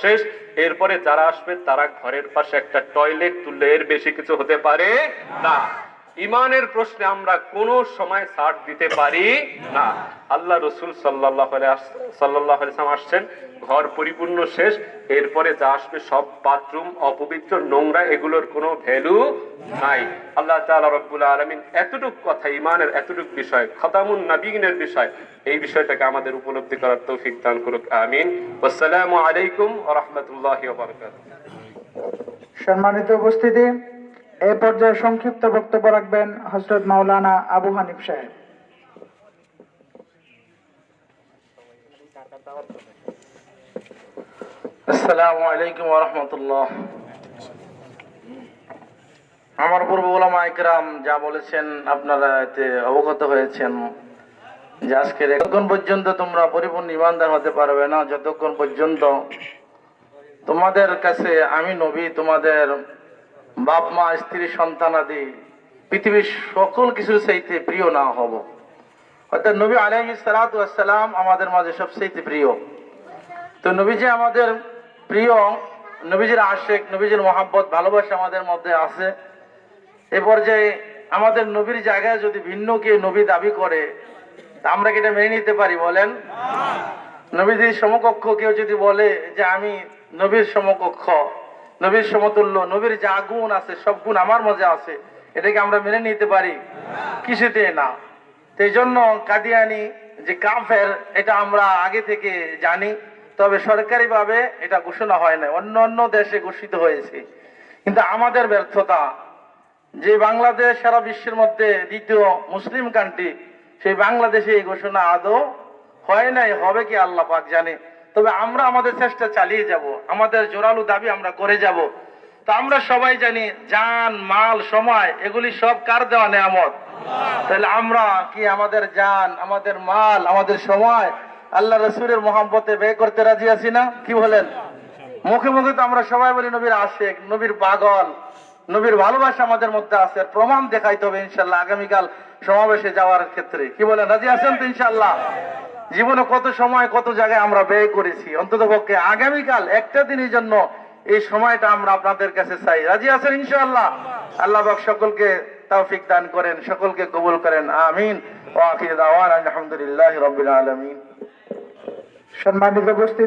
শেষ। এরপরে যারা আসবে, তারা ঘরের পাশে একটা টয়লেট তুললে এর বেশি কিছু হতে পারে না। ইমানের প্রশ্নে আমরা কোন সময় ছাড় দিতে পারি না। আল্লাহ রসুল সাল্লাহ সাল্লাহ আসছেন, ঘর পরিপূর্ণ শেষ, এরপরে যা আসবে সব বাথরুম, অপবিত্র, নোংরা, এগুলোর কোনো ভ্যালু নাই। আল্লাহ তাআলা রব্বুল আলামিন এতটুক কথা, ইমানের এতটুক বিষয়, খতামুন নাবিগিনের বিষয়, এই বিষয়টাকে আমাদের উপলব্ধি করার তৌফিক দান করুক, আমিন। আসসালামু আলাইকুম রাহমাতুল্লাহি সম্মানিত উপস্থিতি এ পর্যায়ে সংক্ষিপ্ত বক্তব্য রাখবেন হজরত মাওলানা আবু হানিফ সাহেব। আসসালামু আলাইকুম রহমতুল্লাহ। আমার পূর্ব ওলামা একরাম যা বলেছেন আপনারা এতে অবগত হয়েছেন যে আজকে যতক্ষণ পর্যন্ত তোমরা পরিপূর্ণ ইমানদার হতে পারবে না, যতক্ষণ পর্যন্ত তোমাদের কাছে আমি নবী, তোমাদের বাপ মা স্ত্রী সন্তান আদি পৃথিবীর সকল কিছুর চাইতে প্রিয় না হব। অর্থাৎ নবী আলহি সালাম আমাদের মাঝে সব সবচেয়ে প্রিয়। তো নবীজি আমাদের প্রিয় নবীজির আশেক নবীজির মহাব্বত ভালোবাসা আমাদের মধ্যে আছে। এ পর্যায়ে আমাদের নবীর জায়গায় যদি ভিন্ন কে নবী দাবি করে আমরা কি এটা মেনে নিতে পারি বলেন? নবীজির সমকক্ষ কেউ যদি বলে যে আমি নবীর সমকক্ষ নবীর সমতুল্য, নবীর যা আগুন আছে, সব গুণ আমার মধ্যে আছে। এটাকে আমরা মেনে নিতে পারি। কিছুতে না। এই জন্য কাদিয়ানি যে কাফের, এটা আমরা আগে থেকে জানি। তবে সরকারিভাবে এটা ঘোষণা হয় না অন্য অন্য দেশে ঘোষিত হয়েছে। কিন্তু আমাদের ব্যর্থতা, যে বাংলাদেশ সারা বিশ্বের মধ্যে দ্বিতীয় মুসলিম কান্ট্রি সেই বাংলাদেশে এই ঘোষণা আদৌ হয় নাই। হবে কি আল্লাহ পাক জানে। তবে আমরা আমাদের চেষ্টা চালিয়ে যাব। আমাদের জোরালো দাবি আমরা করে যাব। তো আমরা সবাই জানি, জান, মাল, সময়, এগুলি সব কার দেওয়া নেয়ামত? তাহলে আমরা কি আমাদের জান, আমাদের মাল, আমাদের সময়, আল্লাহ রসুলের মোহাম্মতে ব্যয় করতে রাজি আছি না? কি বলেন? মুখে মুখে তো আমরা সবাই বলি, নবীর আশেক, নবীর পাগল, নবীর ভালোবাসা আমাদের মধ্যে আছে প্রমাণ দেখাইতে হবে ইনশাল্লাহ আগামীকাল সমাবেশে যাওয়ার ক্ষেত্রে। কি বলেন? রাজি আছেন তো ইনশাল্লাহ? জীবনে কত সময়, কত জায়গায় আমরা ব্যয় করেছি। অন্তত পক্ষে আগামীকাল একটা দিনের জন্য এই সময়টা আমরা আপনাদের কাছে চাই। রাজি আছেন ইনশাআল্লাহ? আল্লাহ বাক সকলকে তৌফিক দান করেন, সকলকে কবুল করেন। আমিন। আলহামদুলিল্লাহি আলমিন। সম্মানিত